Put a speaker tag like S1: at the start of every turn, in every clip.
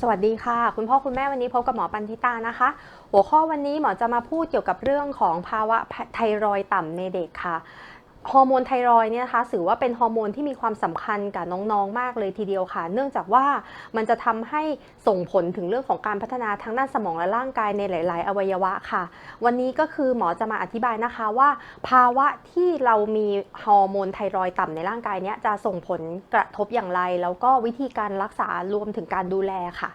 S1: สวัสดีค่ะ คุณพ่อคุณแม่วันนี้พบกับหมอปันธิตานะคะ หัวข้อวันนี้หมอจะมาพูดเกี่ยวกับเรื่องของภาวะไทรอยด์ต่ำในเด็กค่ะ ฮอร์โมนไทรอยเนี่ยนะคะถือว่าเป็นฮอร์โมนที่มีความสำคัญกับน้องๆ มากเลยทีเดียวค่ะ เนื่องจากว่ามันจะทำให้ส่งผลถึงเรื่องของการพัฒนาทั้งด้านสมองและร่างกายในหลาย ๆ อวัยวะค่ะ วันนี้ก็คือหมอจะมาอธิบายนะคะว่า ภาวะที่เรามีฮอร์โมนไทรอยต่ำในร่างกายเนี้ยจะส่งผลกระทบอย่างไร แล้วก็วิธีการรักษารวมถึงการดูแลค่ะ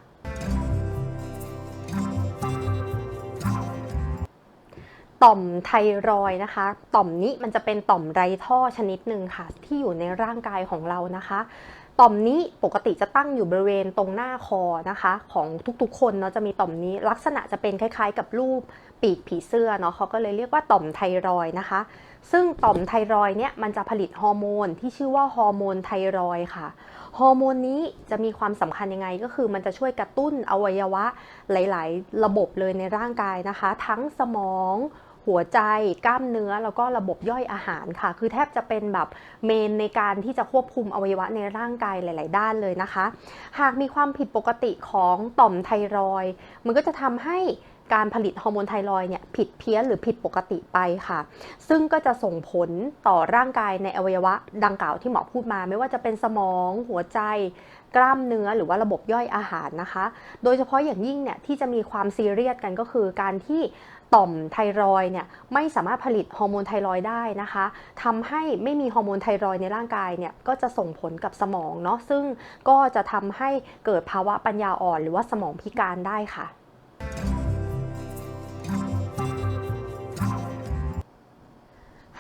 S1: ต่อมไทรอยนะคะ ต่อมนี้มันจะเป็นต่อมไรท่อชนิดหนึ่งค่ะ ที่อยู่ในร่างกายของเรานะคะ ต่อมนี้ปกติจะตั้งอยู่บริเวณตรงหน้าคอนะคะ ของทุกๆ คนเนาะจะมีต่อมนี้ลักษณะจะเป็นคล้ายๆ กับรูปปีกผีเสื้อเนาะเขาก็เลยเรียกว่าต่อมไทรอยนะคะ ซึ่งต่อมไทรอยเนี่ยมันจะผลิตฮอร์โมนที่ชื่อว่าฮอร์โมนไทรอยค่ะฮอร์โมนนี้จะมีความสำคัญยังไงก็คือมันจะช่วยกระตุ้นอวัยวะหลาย ๆ ระบบเลยในร่างกายนะคะ ทั้งสมอง หัวใจกล้ามเนื้อแล้วก็ระบบย่อยอาหารค่ะ คือแทบจะเป็นแบบเมนในการที่จะควบคุมอวัยวะในร่างกายหลาย ๆ ด้านเลยนะคะ หากมีความผิดปกติของต่อมไทรอยมันก็จะทำให้การผลิตฮอร์โมนไทรอยเนี่ยผิดเพี้ยนหรือผิดปกติไปค่ะ ซึ่งก็จะส่งผลต่อร่างกายในอวัยวะดังกล่าวที่หมอพูดมา ไม่ว่าจะเป็นสมอง หัวใจ กล้ามเนื้อหรือว่าระบบย่อยอาหารนะคะ โดยเฉพาะอย่างยิ่งเนี่ยที่จะมีความซีเรียสกันก็คือการที่ต่อมไทรอยเนี่ยไม่สามารถผลิตฮอร์โมนไทรอยได้นะคะทำให้ไม่มีฮอร์โมนไทรอยในร่างกายเนี่ยก็จะส่งผลกับสมองเนาะซึ่งก็จะทำให้เกิดภาวะปัญญาอ่อน หรือว่าสมองพิการได้ค่ะ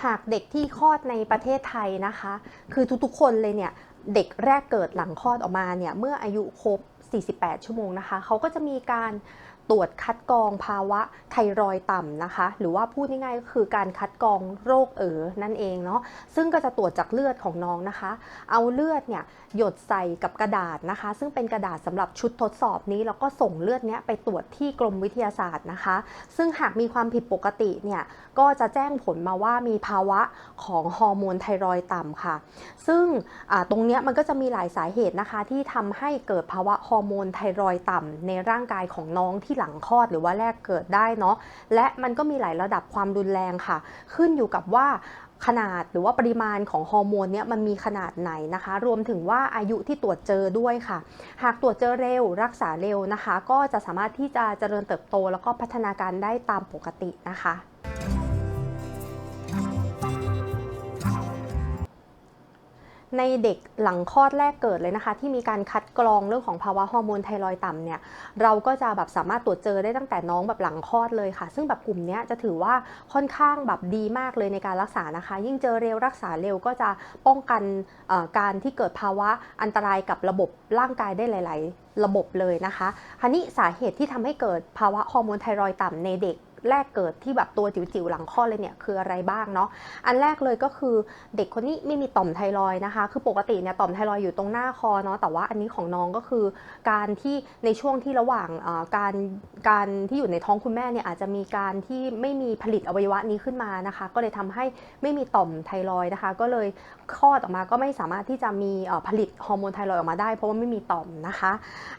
S1: หากเด็กที่คลอดในประเทศไทยนะคะ คือทุกๆ คนเลยเนี่ย เด็กแรกเกิดหลังคลอดออกมาเนี่ยเมื่ออายุครบ 48 ชั่วโมงนะคะเขาก็จะมีการ ตรวจคัดกรองภาวะไทรอยต่ำนะคะ หรือว่าพูดง่ายๆก็คือการคัดกรองโรคเอ๋อนั่นเองเนาะซึ่งก็จะตรวจจากเลือดของน้องนะคะ เอาเลือดเนี่ยหยดใส่กับกระดาษนะคะ ซึ่งเป็นกระดาษสำหรับชุดทดสอบนี้ แล้วก็ส่งเลือดเนี้ยไปตรวจที่กรมวิทยาศาสตร์นะคะ ซึ่งหากมีความผิดปกติเนี่ยก็จะแจ้งผลมาว่ามีภาวะของฮอร์โมนไทรอยต่ำค่ะ ซึ่งตรงเนี้ยมันก็จะมีหลายสาเหตุนะคะ ที่ทำให้เกิดภาวะฮอร์โมนไทรอยต่ำในร่างกายของน้องที่หลังคลอดหรือว่าแรกเกิดได้เนาะและมันก็มีหลายระดับความรุนแรงค่ะ ขึ้นอยู่กับว่าขนาดหรือว่าปริมาณของฮอร์โมนเนี้ยมันมีขนาดไหนนะคะ รวมถึงว่าอายุที่ตรวจเจอด้วยค่ะ หากตรวจเจอเร็วรักษาเร็วนะคะ ก็จะสามารถที่จะเจริญเติบโต แล้วก็พัฒนาการได้ตามปกตินะคะ ในเด็กหลังคลอดแรกเกิดเลยนะคะ ที่มีการคัดกรองเรื่องของภาวะฮอร์โมนไทรอยต่ำเนี่ยเราก็จะแบบสามารถตรวจเจอได้ตั้งแต่น้องแบบหลังคลอดเลยค่ะ ซึ่งแบบกลุ่มนี้จะถือว่าค่อนข้างแบบดีมากเลยในการรักษานะคะ ยิ่งเจอเร็วรักษาเร็วก็จะป้องกันการที่เกิดภาวะอันตรายกับระบบร่างกายได้หลาย ๆ ระบบเลยนะคะทีนี้สาเหตุที่ทำให้เกิดภาวะฮอร์โมนไทรอยต่ำในเด็ก แรกเกิดที่แบบตัวจิ๋วๆหลังคลอเลยเนี่ยคืออะไรบ้างเนาะอันแรกเลยก็คือเด็กคนนี้ไม่มีต่อมไทรอยนะคะ คือปกติเนี่ยต่อมไทรอยอยู่ตรงหน้าคอเนาะแต่ว่าอันนี้ของน้องก็คือการที่ในช่วงที่ระหว่างการการที่อยู่ในท้องคุณแม่เนี่ยอาจจะมีการที่ไม่มีผลิตอวัยวะนี้ขึ้นมานะคะ ก็เลยทำให้ไม่มีต่อมไทรอยนะคะ ก็เลยคลอดออกมาก็ไม่สามารถที่จะมีผลิตฮอร์โมนไทรอยออกมาได้ เพราะว่าไม่มีต่อมนะคะ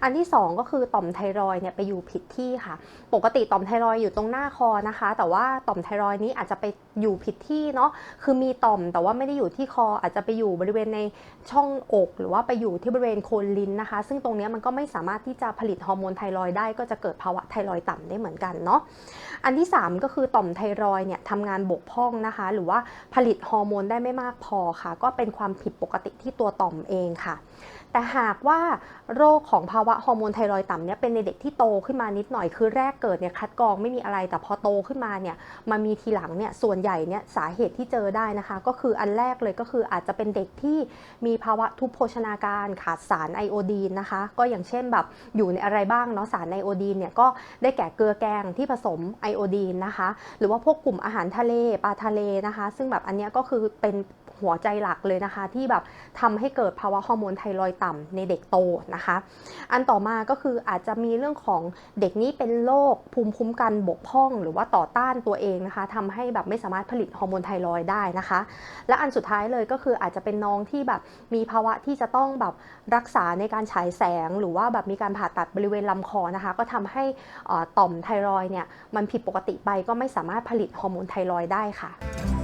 S1: อันที่สองก็คือต่อมไทรอยเนี่ยไปอยู่ผิดที่ค่ะ ปกติต่อมไทรอยอยู่ตรงหน้าคอนะคะ แต่ว่าต่อมไทรอยด์นี้อาจจะไป อยู่ผิดที่เนาะคือมีต่อมแต่ว่าไม่ได้อยู่ที่คออาจจะไปอยู่บริเวณในช่องอก หรือว่าไปอยู่ที่บริเวณโคนลิ้นนะคะ ซึ่งตรงนี้มันก็ไม่สามารถที่จะผลิตฮอร์โมนไทรอยได้ก็จะเกิดภาวะไทรอยต่ำได้เหมือนกันเนาะอันที่ 3 ก็คือต่อมไทรอยเนี่ยทำงานบกพร่องนะคะ หรือว่าผลิตฮอร์โมนได้ไม่มากพอค่ะ ก็เป็นความผิดปกติที่ตัวต่อมเองค่ะ แต่หากว่าโรคของภาวะฮอร์โมนไทรอยต่ำเนี่ยเป็นในเด็กที่โตขึ้นมานิดหน่อยคือแรกเกิดเนี่ยคัดกรองไม่มีอะไรแต่พอโตขึ้นมาเนี่ยมามีทีหลังเนี่ยส่วนใหญ่เนี่ยสาเหตุที่เจอได้นะคะ ก็คืออันแรกเลยก็คืออาจจะเป็นเด็กที่มีภาวะทุพโภชนาการขาดสารไอโอดีนนะคะ ก็อย่างเช่นแบบอยู่ในอะไรบ้างเนาะสารไอโอดีนเนี่ยก็ได้แก่เกลือแกงที่ผสมไอโอดีนนะคะ หรือว่าพวกกลุ่มอาหารทะเลปลาทะเลนะคะ ซึ่งแบบอันนี้ก็คือเป็นหัวใจหลักเลยนะคะ ที่แบบทำให้เกิดภาวะฮอร์โมนไทรอยต่ำในเด็กโตนะคะ อันต่อมาก็คืออาจจะมีเรื่องของเด็กนี้เป็นโรคภูมิคุ้มกันบกพร่อง หรือว่าต่อต้านตัวเองนะคะทำให้แบบไม่สามารถผลิตฮอร์โมนไทรอยด์ได้นะคะ และอันสุดท้ายเลยก็คืออาจจะเป็นน้องที่แบบมีภาวะที่จะต้องแบบรักษาในการฉายแสง หรือว่าแบบมีการผ่าตัดบริเวณลำคอนะคะ ก็ทำให้ต่อมไทรอยด์เนี่ยมันผิดปกติไปก็ไม่สามารถผลิตฮอร์โมนไทรอยด์ได้ค่ะ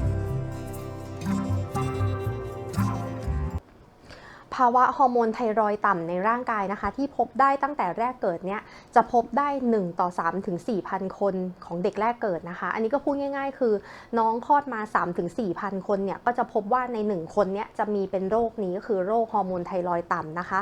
S1: ภาวะฮอร์โมนไทรอยต่ำในร่างกายนะคะ ที่พบได้ตั้งแต่แรกเกิดเนี่ยจะพบได้ 1 ต่อ3ถึง4,000 คนของเด็กแรกเกิดนะคะ อันนี้ก็พูดง่าย ๆ คือน้องคลอดมา3ถึง4,000 คนเนี่ยก็จะพบว่าใน 1 คนเนี่ยจะมีเป็นโรคนี้ก็คือโรคฮอร์โมนไทรอยต่ำนะคะ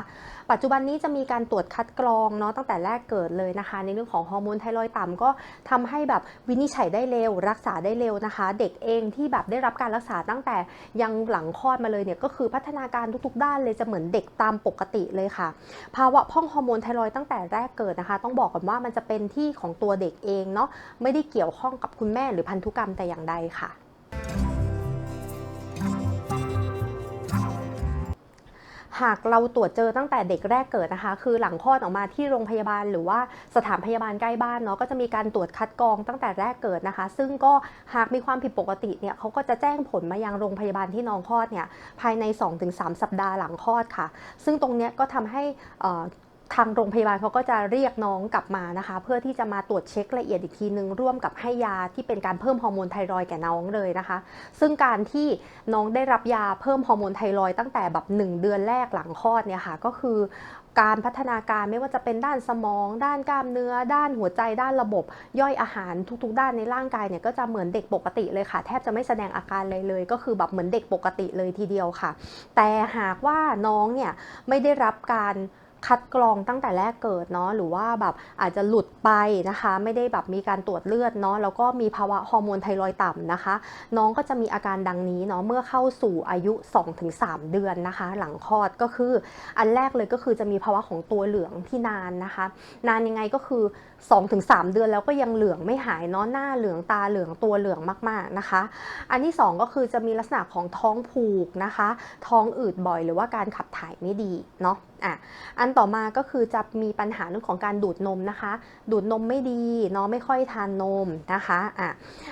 S1: ปัจจุบันนี้จะมีการตรวจคัดกรองเนาะตั้งแต่แรกเกิดเลยนะคะ ในเรื่องของฮอร์โมนไทรอยต่ำก็ทำให้แบบวินิจฉัยได้เร็ว รักษาได้เร็วนะคะ เด็กเองที่แบบได้รับการรักษาตั้งแต่ยังหลังคลอดมาเลยเนี่ยก็คือพัฒนาการทุกๆ ด้านเลยจะเหมือนเด็กตามปกติเลยค่ะ ภาวะพ่องฮอร์โมนไทรอยตั้งแต่แรกเกิดนะคะ ต้องบอกก่อนว่ามันจะเป็นที่ของตัวเด็กเองเนาะไม่ได้เกี่ยวข้องกับคุณแม่หรือพันธุกรรมแต่อย่างใดค่ะ หากเราตรวจเจอตั้งแต่เด็กแรกเกิดนะคะ คือหลังคลอดออกมาที่โรงพยาบาล หรือว่าสถานพยาบาลใกล้บ้านเนาะก็จะมีการตรวจคัดกรองตั้งแต่แรกเกิดนะคะ ซึ่งก็หากมีความผิดปกติเนี่ยเขาก็จะแจ้งผลมายังโรงพยาบาลที่น้องคลอดเนี่ยภายใน 2-3 สัปดาห์หลังคลอดค่ะ ซึ่งตรงเนี้ยก็ทำให้อ่อ ทางโรงพยาบาลเขาก็จะเรียกน้องกลับมานะคะ เพื่อที่จะมาตรวจเช็คละเอียดอีกทีนึงร่วมกับให้ยาที่เป็นการเพิ่มฮอร์โมนไทรอยแก่น้องเลยนะคะ ซึ่งการที่น้องได้รับยาเพิ่มฮอร์โมนไทรอยตั้งแต่แบบ 1 เดือนแรกหลังคลอดเนี่ยค่ะก็คือการพัฒนาการไม่ว่าจะเป็นด้านสมอง ด้านกล้ามเนื้อ ด้านหัวใจด้านระบบ ย่อยอาหารทุกๆ ด้านในร่างกายเนี่ยก็จะเหมือนเด็กปกติเลยค่ะ แทบจะไม่แสดงอาการเลยเลย ก็คือแบบเหมือนเด็กปกติเลยทีเดียวค่ะ แต่หากว่าน้องเนี่ยไม่ได้รับการ คัดกรองตั้งแต่แรกเกิดเนาะหรือว่าแบบอาจจะหลุดไปนะคะ ไม่ได้แบบมีการตรวจเลือดเนาะแล้วก็มีภาวะฮอร์โมนไทรอยต่ำนะคะ น้องก็จะมีอาการดังนี้เนาะเมื่อเข้าสู่อายุ 2-3 เดือนนะคะ หลังคลอดก็คือ อันแรกเลยก็คือจะมีภาวะของตัวเหลืองที่นานนะคะ นานยังไงก็คือ 2-3 เดือนแล้วก็ยังเหลืองไม่หายเนาะหน้าเหลืองตาเหลืองตัวเหลืองมากๆนะคะ อันที่ 2 ก็คือจะมีลักษณะของท้องผูกนะคะ ท้องอืดบ่อยหรือว่าการขับถ่ายไม่ดีเนาะอะอันต่อมาก็คือจะมีปัญหาเรื่องของการดูดนมนะคะ ดูดนมไม่ดีเนาะไม่ค่อยทานนมนะคะอะ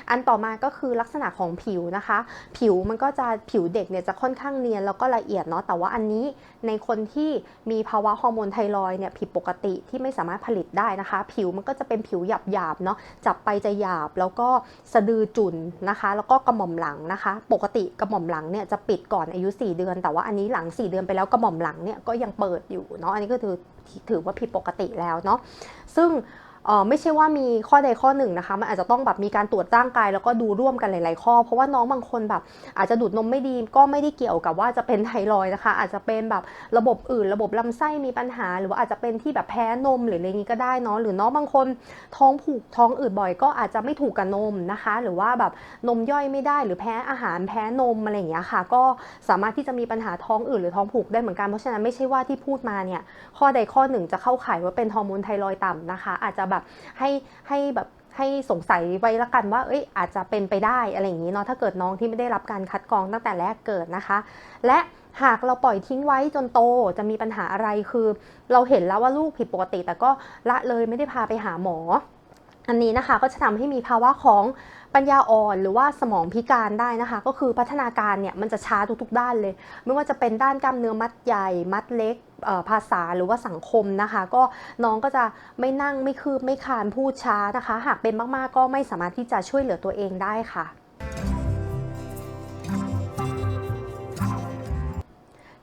S1: อันต่อมาก็คือลักษณะของผิวนะคะ ผิวมันก็จะผิวเด็กเนี่ยจะค่อนข้างเนียนแล้วก็ละเอียดเนาะแต่ว่าอันนี้ในคนที่มีภาวะฮอร์โมนไทรอยเนี่ยผิดปกติที่ไม่สามารถผลิตได้นะคะ ผิวมันก็จะเป็นผิวหยาบๆเนาะจับไปจะหยาบแล้วก็สะดือจุนนะคะ แล้วก็กระหม่อมหลังนะคะ ปกติกระหม่อมหลังเนี่ยจะปิดก่อนอายุ 4 เดือน แต่ว่าอันนี้หลัง 4 เดือนไปแล้วกระหม่อมหลังเนี่ยก็ยังเปิดอยู่เนาะอันนี้ก็ถือถือว่าผิดปกติแล้วเนาะซึ่ง ไม่ใช่ว่ามีข้อใดข้อหนึ่งนะคะ มันอาจจะต้องแบบมีการตรวจร่างกายแล้วก็ดูร่วมกันหลาย ๆ ข้อ เพราะว่าน้องบางคนแบบอาจจะดูดนมไม่ดีก็ไม่ได้เกี่ยวกับว่าจะเป็นไทรอยนะคะ อาจจะเป็นแบบระบบอื่น ระบบลำไส้มีปัญหา หรือว่าอาจจะเป็นที่แบบแพ้นมหรืออะไรนี้ก็ได้เนาะหรือน้องบางคนท้องผูกท้องอืดบ่อย ก็อาจจะไม่ถูกกับนมนะคะ หรือว่าแบบนมย่อยไม่ได้หรือแพ้อาหารแพ้นมอะไรอย่างเงี้ยค่ะ ก็สามารถที่จะมีปัญหาท้องอืดหรือท้องผูกได้เหมือนกันเพราะฉะนั้นไม่ใช่ว่าที่พูดมาเนี่ยข้อใดข้อหนึ่งจะเข้าข่ายว่าเป็นฮอร์โมนไทรอยต่ำนะคะ อาจจะแบบให้ให้แบบให้สงสัยไว้ละกันว่า เอ้ย อาจจะเป็นไปได้อะไรอย่างนี้เนาะ ถ้าเกิดน้องที่ไม่ได้รับการคัดกรองตั้งแต่แรกเกิดนะคะ และหากเราปล่อยทิ้งไว้จนโตจะมีปัญหาอะไรคือ เราเห็นแล้วว่าลูกผิดปกติ แต่ก็ละเลยไม่ได้พาไปหาหมอ อันนี้นะคะก็จะทำให้มีภาวะของ ปัญญาอ่อนหรือว่าสมองพิการได้นะคะ ก็คือพัฒนาการเนี่ยมันจะช้าทุกๆด้านเลย ไม่ว่าจะเป็นด้านกล้ามเนื้อมัดใหญ่ มัดเล็กภาษาหรือว่าสังคมนะคะ ก็น้องก็จะไม่นั่งไม่คืบไม่คานพูดช้านะคะ หากเป็นมากๆก็ไม่สามารถที่จะช่วยเหลือตัวเองได้ค่ะ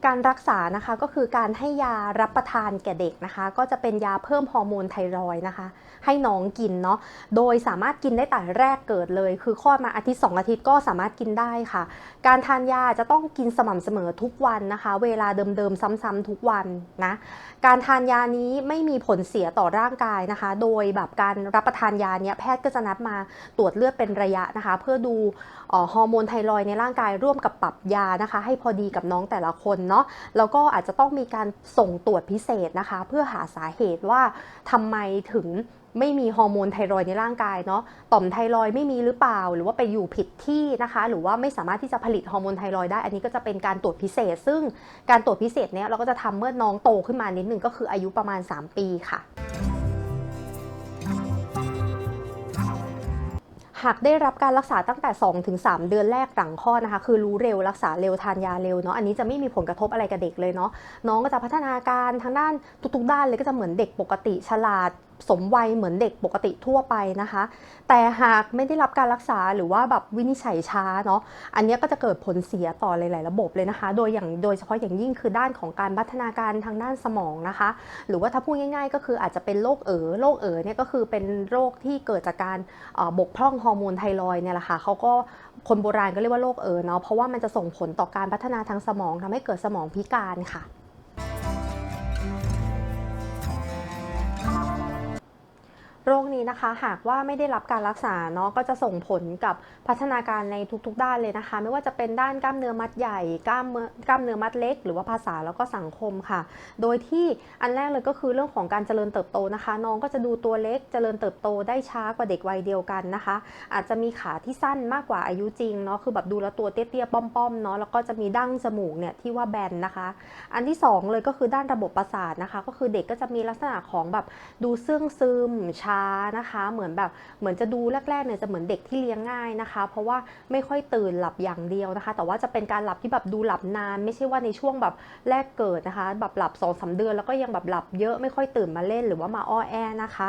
S1: การรักษานะคะก็คือการให้ยารับประทานแก่เด็กนะคะ ก็จะเป็นยาเพิ่มฮอร์โมนไทรอยนะคะ ให้น้องกินเนาะโดยสามารถกินได้แต่แรกเกิดเลย คือคลอดมาอาทิตย์ 2 อาทิตย์ก็สามารถกินได้ค่ะ การทานยาจะต้องกินสม่ำเสมอทุกวันนะคะ เวลาเดิมๆซ้ำๆทุกวันนะการทานยานี้ไม่มีผลเสียต่อร่างกายนะคะ โดยแบบการรับประทานยาเนี้ยแพทย์ก็จะนัดมาตรวจเลือดเป็นระยะนะคะ เพื่อดูออฮอร์โมนไทรอยในร่างกายร่วมกับปรับยานะคะ ให้พอดีกับน้องแต่ละคนเนาะนาะแล้วก็อาจจะต้องมีการส่งตรวจพิเศษนะคะ เพื่อหาสาเหตุว่าทำไมถึงไม่มีฮอร์โมนไทรอยในร่างกายเนาะ ต่อมไทรอยไม่มีหรือเปล่า หรือว่าไปอยู่ผิดที่นะคะ หรือว่าไม่สามารถที่จะผลิตฮอร์โมนไทรอยได้ อันนี้ก็จะเป็นการตรวจพิเศษ ซึ่งการตรวจพิเศษเนี้ยเราก็จะทำเมื่อน้องโตขึ้นมานิดนึงก็คืออายุประมาณ 3 ปีค่ะ หากได้รับการรักษาตั้งแต่ 2-3 เดือนแรกหลังคลอดนะคะ คือรู้เร็วรักษาเร็วทานยาเร็วเนาะอันนี้จะไม่มีผลกระทบอะไรกับเด็กเลยเนาะน้องก็จะพัฒนาการทางด้านทุกๆ ด้านเลยก็จะเหมือนเด็กปกติฉลาด สมวัยเหมือนเด็กปกติทั่วไปนะคะ แต่หากไม่ได้รับการรักษาหรือว่าแบบวินิจฉัยช้าเนาะอันนี้ก็จะเกิดผลเสียต่อหลาย ๆ ระบบเลยนะคะ โดยอย่างโดยเฉพาะอย่างยิ่งคือด้านของการพัฒนาการทางด้านสมองนะคะ หรือว่าถ้าพูดง่าย ๆ ก็คืออาจจะเป็นโรคเอ๋อโรคเอ๋อเนี่ยก็คือเป็นโรคที่เกิดจากการบกพร่องฮอร์โมนไทรอยเนี่ยแหละค่ะเขาก็คนโบราณก็เรียกว่าโรคเอ๋อเนาะเพราะว่ามันจะส่งผลต่อการพัฒนาทางสมองทำให้เกิดสมองพิการค่ะ โรคนี้นะคะ หากว่าไม่ได้รับการรักษาเนาะก็จะส่งผลกับพัฒนาการในทุกๆ ด้านเลยนะคะ ไม่ว่าจะเป็นด้านกล้ามเนื้อมัดใหญ่กล้ามเนื้อกล้ามเนื้อมัดเล็ก หรือว่าภาษาแล้วก็สังคมค่ะ โดยที่อันแรกเลยก็คือเรื่องของการเจริญเติบโตนะคะ น้องก็จะดูตัวเล็กเจริญเติบโตได้ช้ากว่าเด็กวัยเดียวกันนะคะ อาจจะมีขาที่สั้นมากกว่าอายุจริงเนาะคือแบบดูแล้วตัวเตี้ยๆป้อมๆเนาะแล้วก็จะมีดั้งจมูกเนี่ยที่ว่าแบนนะคะ อันที่สองเลยก็คือด้านระบบประสาทนะคะ ก็คือเด็กก็จะมีลักษณะของแบบดูเสื่องซึมช้านะคะ เหมือนแบบเหมือนจะดูแรกๆเนี่ยจะเหมือนเด็กที่เลี้ยงง่ายนะคะ เพราะว่าไม่ค่อยตื่นหลับอย่างเดียวนะคะ แต่ว่าจะเป็นการหลับที่แบบดูหลับนาน ไม่ใช่ว่าในช่วงแบบแรกเกิดนะคะ แบบหลับ2องสาเดือนแล้วก็ยังแบบหลับเยอะไม่ค่อยตื่นมาเล่นหรือว่ามาอ้อแอนะคะ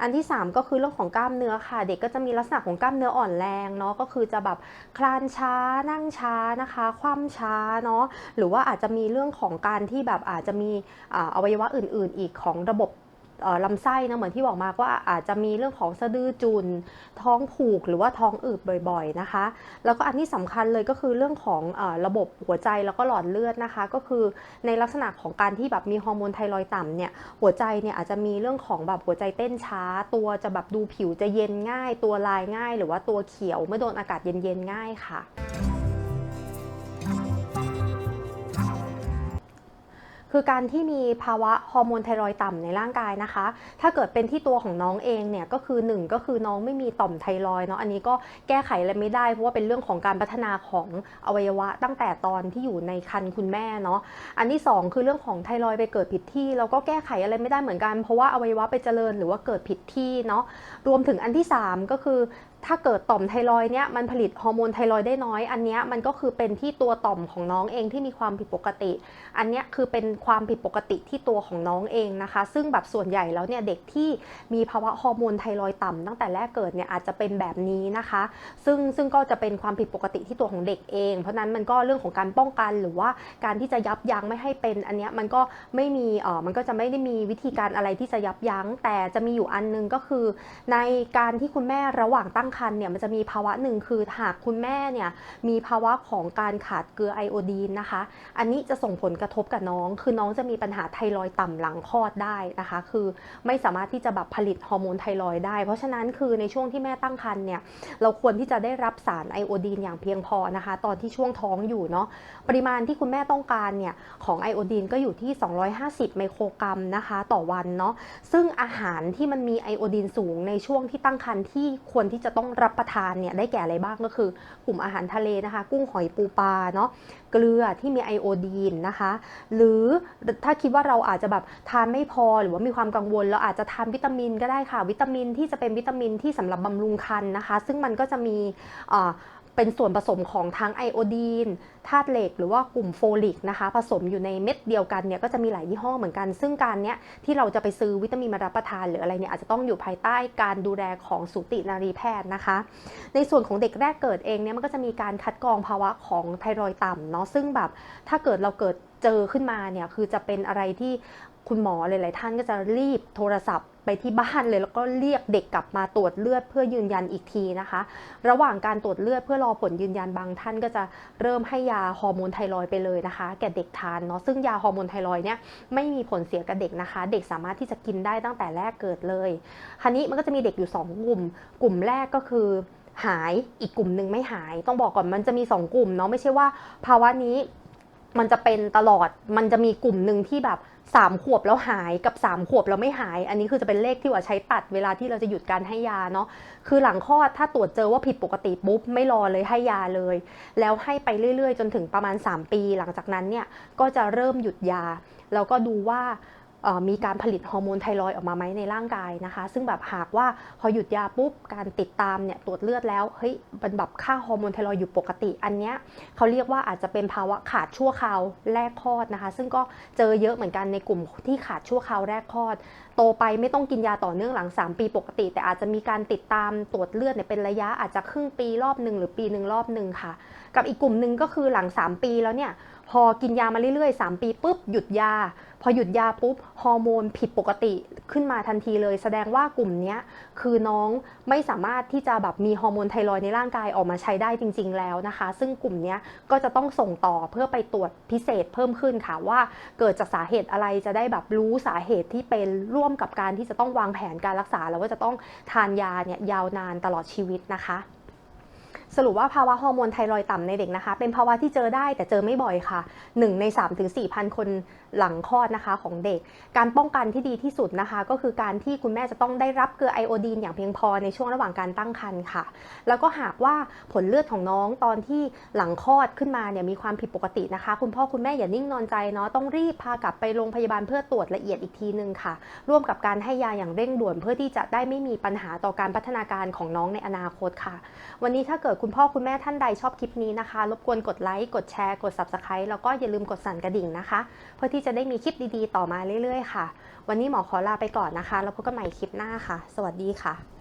S1: อันที่ 3 ก็คือเรื่องของกล้ามเนื้อค่ะ เด็กก็จะมีลักษณะของกล้ามเนื้ออ่อนแรงเนาะก็คือจะแบบคลานช้านั่งช้านะคะ คว่ำช้าเนาะหรือว่าอาจจะมีเรื่องของการที่แบบอาจจะมีอวัยวะอื่น ๆ อีกของระบบ ลำไส้นะเหมือนที่บอกมาว่าอาจจะมีเรื่องของสะดือจุน ท้องผูกหรือว่าท้องอืดบ่อยๆนะคะ แล้วก็อันที่สำคัญเลยก็คือเรื่องของออระบบหัวใจแล้วก็หลอดเลือดนะคะ ก็คือในลักษณะของการที่แบบมีฮอร์โมนไทรอยด์ต่ำเนี่ยหัวใจเนี่ยอาจจะมีเรื่องของแบบหัวใจเต้นช้า ตัวจะแบบดูผิวจะเย็นง่าย ตัวลายง่าย หรือว่าตัวเขียวเมื่อโดนอากาศเย็นๆง่ายค่ะ คือการที่มีภาวะฮอร์โมนไทรอยต่ำในร่างกายนะคะ ถ้าเกิดเป็นที่ตัวของน้องเองเนี่ยก็คือ 1 ก็คือน้องไม่มีต่อมไทรอยเนาะอันนี้ก็แก้ไขอะไรไม่ได้ เพราะว่าเป็นเรื่องของการพัฒนาของอวัยวะตั้งแต่ตอนที่อยู่ในครรภ์คุณแม่เนาะอันที่ 2 คือเรื่องของไทรอยไปเกิดผิดที่เราก็แก้ไขอะไรไม่ได้เหมือนกัน เพราะว่าอวัยวะไปเจริญหรือว่าเกิดผิดที่เนาะรวมถึงอันที่ 3 ก็คือถ้าเกิดต่อมไทรอยเนี่ยมันผลิตฮอร์โมนไทรอยได้น้อย อันนี้มันก็คือเป็นที่ตัวต่อมของน้องเองที่มีความผิดปกติ อันนี้คือเป็นความผิดปกติที่ตัวของน้องเองนะคะ ซึ่งแบบส่วนใหญ่แล้วเนี่ยเด็กที่มีภาวะฮอร์โมนไทรอยต่ำตั้งแต่แรกเกิดเนี่ยอาจจะเป็นแบบนี้นะคะ ซึ่งซึ่งก็จะเป็นความผิดปกติที่ตัวของเด็กเอง เพราะนั้นมันก็เรื่องของการป้องกันหรือว่าการที่จะยับยั้งไม่ให้เป็นอันนี้มันก็ไม่มีเออมันก็จะไม่ได้มีวิธีการอะไรที่จะยับยั้ง แต่จะมีอยู่อันนึงก็คือ ในการที่คุณแม่ระหว่างตั้งครรภ์เนี่ยมันจะมีภาวะหนึ่งคือหากคุณแม่เนี่ยมีภาวะของการขาดเกลือไอโอดีนนะคะ อันนี้จะส่งผลกระทบกับน้อง คือน้องจะมีปัญหาไทรอยต่ำหลังคลอดได้นะคะ คือไม่สามารถที่จะแบบผลิตฮอร์โมนไทรอยได้ เพราะฉะนั้นคือในช่วงที่แม่ตั้งครรภ์เนี่ยเราควรที่จะได้รับสารไอโอดีนอย่างเพียงพอนะคะ ตอนที่ช่วงท้องอยู่เนาะปริมาณที่คุณแม่ต้องการเนี่ยของไอโอดีนก็อยู่ที่ 250 ไมโครกรัมนะคะ ต่อวันเนาะซึ่งอาหารที่มันมีไอโอดีนสูงในช่วงที่ตั้งครรภ์ที่ควรที่จะต้องรับประทานเนี่ยได้แก่อะไรบ้างก็คือกลุ่มอาหารทะเลนะคะ กุ้งหอยปูปลาเนาะเกลือที่มีไอโอดีนนะคะ หรือถ้าคิดว่าเราอาจจะแบบทานไม่พอหรือว่ามีความกังวล เราอาจจะทานวิตามินก็ได้ค่ะ วิตามินที่จะเป็นวิตามินที่สำหรับบำรุงคันนะคะ ซึ่งมันก็จะมี เป็นส่วนผสมของทั้งไอโอดีนธาตุเหล็ก หรือว่ากลุ่มโฟลิกนะคะ ผสมอยู่ในเม็ดเดียวกันเนี่ยก็จะมีหลายยี่ห้อเหมือนกัน ซึ่งการเนี้ยที่เราจะไปซื้อวิตามินมารับประทานหรืออะไรเนี่ยอาจจะต้องอยู่ภายใต้การดูแลของสูตินารีแพทย์นะคะ ในส่วนของเด็กแรกเกิดเองเนี่ยมันก็จะมีการคัดกรองภาวะของไทรอยด์ต่ำเนาะซึ่งแบบถ้าเกิดเราเกิดเจอขึ้นมาเนี่ยคือจะเป็นอะไรที่คุณหมอหลาย ๆ ท่านก็จะรีบโทรศัพท์ ไปที่บ้านเลยแล้วก็เรียกเด็กกลับมาตรวจเลือดเพื่อยืนยันอีกทีนะคะ ระหว่างการตรวจเลือดเพื่อรอผลยืนยันบางท่านก็จะเริ่มให้ยาฮอร์โมนไทรอยไปเลยนะคะ แก่เด็กทานเนาะซึ่งยาฮอร์โมนไทรอยเนี่ยไม่มีผลเสียกับเด็กนะคะ เด็กสามารถที่จะกินได้ตั้งแต่แรกเกิดเลยคราวนี้มันก็จะมีเด็กอยู่ 2 กลุ่ม กลุ่มแรกก็คือหายอีกกลุ่มหนึ่งไม่หาย ต้องบอกก่อนมันจะมี 2 กลุ่มเนาะไม่ใช่ว่าภาวะนี้ มันจะเป็นตลอด มันจะมีกลุ่มหนึ่งที่แบบ3ขวบแล้วหายกับ3ขวบแล้วไม่หาย อันนี้คือจะเป็นเลขที่ว่าใช้ตัดเวลาที่เราจะหยุดการให้ยาเนาะ คือหลังคลอดถ้าตรวจเจอว่าผิดปกติปุ๊บไม่รอเลยให้ยาเลย แล้วให้ไปเรื่อยๆ จนถึงประมาณ 3 ปี หลังจากนั้นเนี่ยก็จะเริ่มหยุดยา แล้วก็ดูว่า มีการผลิตฮอร์โมนไทรอยออกมาไหมในร่างกายนะคะ ซึ่งแบบหากว่าพอหยุดยาปุ๊บการติดตามเนี่ยตรวจเลือดแล้วเฮ้ยมันแบบค่าฮอร์โมนไทรอยอยู่ปกติ อันเนี้ยเขาเรียกว่าอาจจะเป็นภาวะขาดชั่วคราวแรกคลอดนะคะ ซึ่งก็เจอเยอะเหมือนกันในกลุ่มที่ขาดชั่วคราวแรกคลอด โตไปไม่ต้องกินยาต่อเนื่องหลัง 3 ปีปกติ แต่อาจจะมีการติดตามตรวจเลือดเนี่ยเป็นระยะอาจจะครึ่งปีรอบหนึ่งหรือปีหนึ่งรอบหนึ่งค่ะ กับอีกกลุ่มหนึ่งก็คือหลัง 3 ปีแล้วเนี่ย พอกินยามาเรื่อยๆ 3 ปีปุ๊บหยุดยา พอหยุดยาปุ๊บฮอร์โมนผิดปกติขึ้นมาทันทีเลย แสดงว่ากลุ่มนี้คือน้องไม่สามารถที่จะแบบมีฮอร์โมนไทรอยในร่างกายออกมาใช้ได้จริง ๆ แล้วนะคะ ซึ่งกลุ่มนี้ก็จะต้องส่งต่อเพื่อไปตรวจพิเศษเพิ่มขึ้นค่ะว่าเกิดจากสาเหตุอะไรจะได้แบบรู้สาเหตุที่เป็นร่วมกับการที่จะต้องวางแผนการรักษาแล้วว่าจะต้องทานยาเนี่ยยาวนานตลอดชีวิตนะคะ สรุปว่าภาวะฮอร์โมนไทรอยด์ต่ำในเด็กนะคะ เป็นภาวะที่เจอได้แต่เจอไม่บ่อยค่ะ 1 ใน 3 ถึง 4,000 คนหลังคลอดนะคะของเด็ก การป้องกันที่ดีที่สุดนะคะ ก็คือการที่คุณแม่จะต้องได้รับเกลือไอโอดีนอย่างเพียงพอในช่วงระหว่างการตั้งครรภ์ค่ะ แล้วก็หากว่าผลเลือดของน้องตอนที่หลังคลอดขึ้นมาเนี่ยมีความผิดปกตินะคะ คุณพ่อคุณแม่อย่านิ่งนอนใจเนาะต้องรีบพากลับไปโรงพยาบาลเพื่อตรวจละเอียดอีกทีนึงค่ะ ร่วมกับการให้ยาอย่างเร่งด่วน เพื่อที่จะได้ไม่มีปัญหาต่อการพัฒนาการของน้องในอนาคตค่ะ วันนี้ถ้าเกิดคุณพ่อคุณแม่ท่านใดชอบคลิปนี้นะคะ รบกวนกดไลค์กดแชร์กด Subscribe แล้วก็อย่าลืมกดสั่นกระดิ่งนะคะเพื่อที่จะได้มีคลิปดีๆ ต่อมาเรื่อยๆ ค่ะ วันนี้หมอขอลาไปก่อนนะคะ แล้วพบกันใหม่คลิปหน้าค่ะ สวัสดีค่ะ